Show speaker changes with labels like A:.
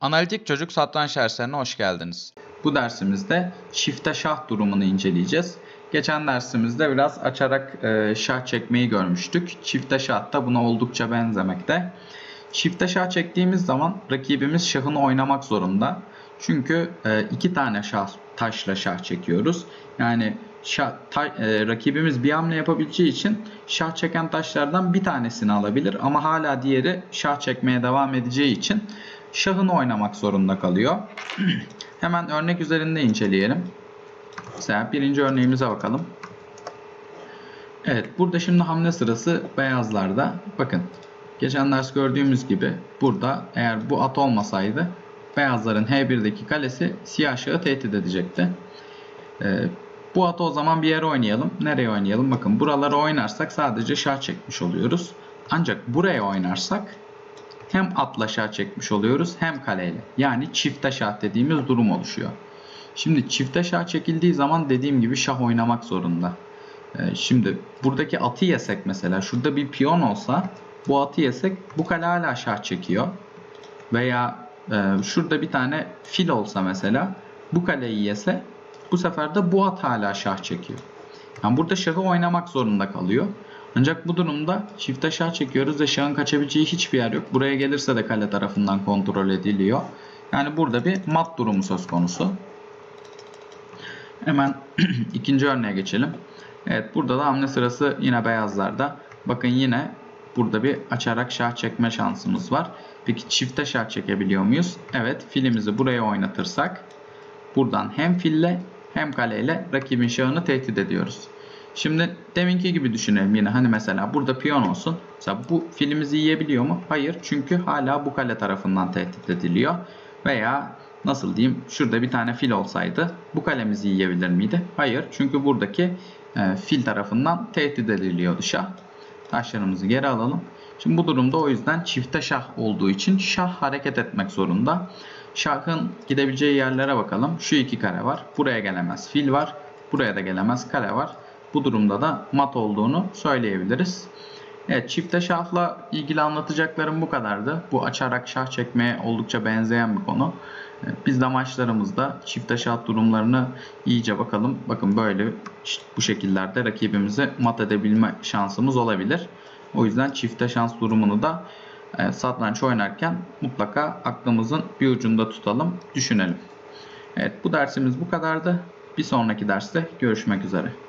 A: Analitik Çocuk Satranç derslerine hoş geldiniz. Bu dersimizde çifte şah durumunu inceleyeceğiz. Geçen dersimizde biraz açarak e, şah çekmeyi görmüştük. Çifte şah da buna oldukça benzemekte. Çifte şah çektiğimiz zaman rakibimiz şahını oynamak zorunda. Çünkü e, iki tane şah taşla şah çekiyoruz. Yani şah, ta- e, rakibimiz bir hamle yapabileceği için şah çeken taşlardan bir tanesini alabilir ama hala diğeri şah çekmeye devam edeceği için şahını oynamak zorunda kalıyor. Hemen örnek üzerinde inceleyelim. Mesela birinci örneğimize bakalım. Evet burada şimdi hamle sırası beyazlarda. Bakın geçen ders gördüğümüz gibi burada eğer bu at olmasaydı beyazların H1'deki kalesi siyah şahı tehdit edecekti. Ee, bu atı o zaman bir yere oynayalım. Nereye oynayalım? Bakın buralara oynarsak sadece şah çekmiş oluyoruz. Ancak buraya oynarsak hem atla şah çekmiş oluyoruz hem kaleyle. Yani çifte şah dediğimiz durum oluşuyor. Şimdi çifte şah çekildiği zaman dediğim gibi şah oynamak zorunda. Ee, şimdi buradaki atı yesek mesela şurada bir piyon olsa bu atı yesek bu kale hala şah çekiyor. Veya e, şurada bir tane fil olsa mesela bu kaleyi yese bu sefer de bu at hala şah çekiyor. Yani burada şahı oynamak zorunda kalıyor. Ancak bu durumda çifte şah çekiyoruz ve şahın kaçabileceği hiçbir yer yok. Buraya gelirse de kale tarafından kontrol ediliyor. Yani burada bir mat durumu söz konusu. Hemen ikinci örneğe geçelim. Evet burada da hamle sırası yine beyazlarda. Bakın yine burada bir açarak şah çekme şansımız var. Peki çifte şah çekebiliyor muyuz? Evet filimizi buraya oynatırsak buradan hem fille hem kaleyle rakibin şahını tehdit ediyoruz. Şimdi deminki gibi düşünelim yine hani mesela burada piyon olsun. Mesela bu filimizi yiyebiliyor mu? Hayır çünkü hala bu kale tarafından tehdit ediliyor. Veya nasıl diyeyim şurada bir tane fil olsaydı bu kalemizi yiyebilir miydi? Hayır çünkü buradaki e, fil tarafından tehdit ediliyordu şah. Taşlarımızı geri alalım. Şimdi bu durumda o yüzden çifte şah olduğu için şah hareket etmek zorunda. Şahın gidebileceği yerlere bakalım. Şu iki kare var. Buraya gelemez. Fil var. Buraya da gelemez. Kale var. Bu durumda da mat olduğunu söyleyebiliriz. Evet çifte şahla ilgili anlatacaklarım bu kadardı. Bu açarak şah çekmeye oldukça benzeyen bir konu. Biz de maçlarımızda çifte şah durumlarını iyice bakalım. Bakın böyle bu şekillerde rakibimizi mat edebilme şansımız olabilir. O yüzden çifte şans durumunu da e, satranç oynarken mutlaka aklımızın bir ucunda tutalım, düşünelim. Evet bu dersimiz bu kadardı. Bir sonraki derste görüşmek üzere.